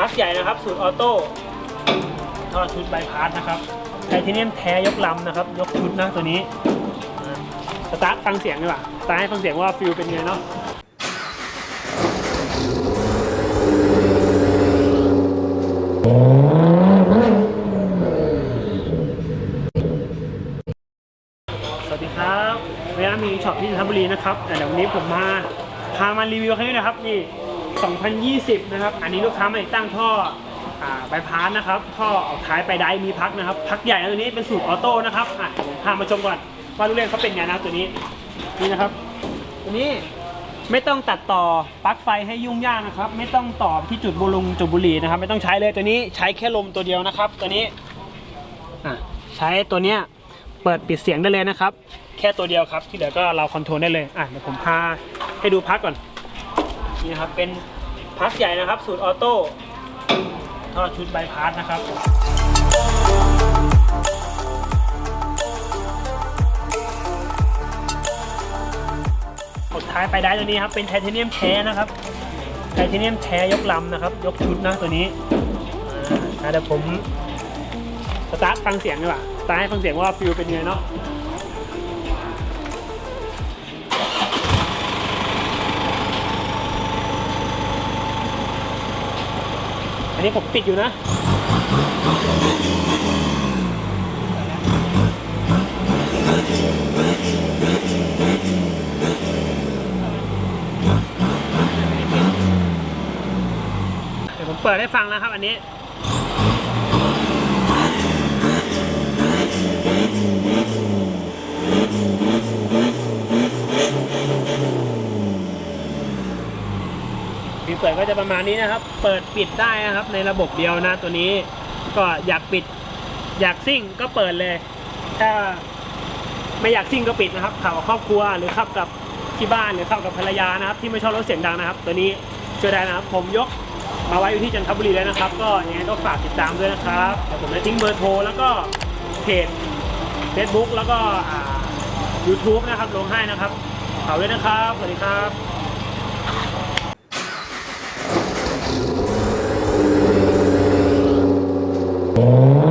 พักใหญ่นะครับ สูตรออโต้ท่อชุดใบพาสนะครับไทเทเนียมแท้ยกลำนะครับ ยกชุดนะตัวนี้สตาร์ทฟังเสียงดีกว่าสตาร์ทให้ฟังเสียงว่าฟิลเป็นไงเนาะสวัสดีครับเวลามีช็อปที่จันทบุรีนะครับแต่เดี๋ยววันนี้ผมมาพามารีวิวคันนี้นะครับนี่ 2020 นะครับ อันนี้ลูกค้ามาติดตั้งท่อใบพาสนะครับ ท่อออกท้ายไปได้มีพักนะครับ พักใหญ่ตัวนี้เป็นสูตรออโต้นะครับอะพามาชมก่อนว่าลูกเล่นเขาเป็นไงนะตัวนี้ นี่นะครับ ตัวนี้ไม่ต้องตัดต่อปลั๊กไฟให้ยุ่งยากนะครับ ไม่ต้องต่อที่จุดบุลุงจุดบุหรี่นะครับ ไม่ต้องใช้เลยตัวนี้ใช้แค่ลมตัวเดียวนะครับ ตัวนี้อะใช้ตัวเนี้ยเปิดปิดเสียงได้เลยนะครับ แค่ตัวเดียวครับ ที่เหลือก็เราคอนโทรลได้เลยอะเดี๋ยวผมพาให้ดูพักก่อน นี่ครับเป็นพักใหญ่นะครับ สูตรออโต้ท่อชุดใบพาสนะครับกดท้ายไปได้ตัวนี้ครับ เป็นไทเทเนียมแท้นะครับ ไทเทเนียมแท้ยกลำนะครับ ยกชุดนะตัวนี้เดี๋ยวผมสตาร์ทฟังเสียงดีกว่าสตาร์ทให้ฟังเสียงว่าฟิลเป็นไงเนาะ อันนี้ผมปิดอยู่นะเดี๋ยวผมเปิดให้ฟังนะครับอันนี้ ฟีเปิดก็จะประมาณนี้นะครับ เปิดปิดได้นะครับ ในระบบเดียวนะตัวนี้ก็อยากปิด อยากซิ่งก็เปิดเลย ถ้าไม่อยากซิ่งก็ปิดนะครับขับกับครอบครัวหรือขับกับที่บ้านหรือขับกับภรรยานะครับ ที่ไม่ชอบรถเสียงดังนะครับ ตัวนี้ช่วยได้นะครับ ผมยกมาไว้อยู่ที่จันทบุรีแล้วนะครับ ก็ยังไงก็ฝากติดตามด้วยนะครับเดี๋ยวผมจะทิ้งเบอร์โทรแล้วก็เพจ Facebook แล้วก็ YouTube นะครับลงให้นะครับฝากด้วยนะครับ สวัสดีครับ Oh.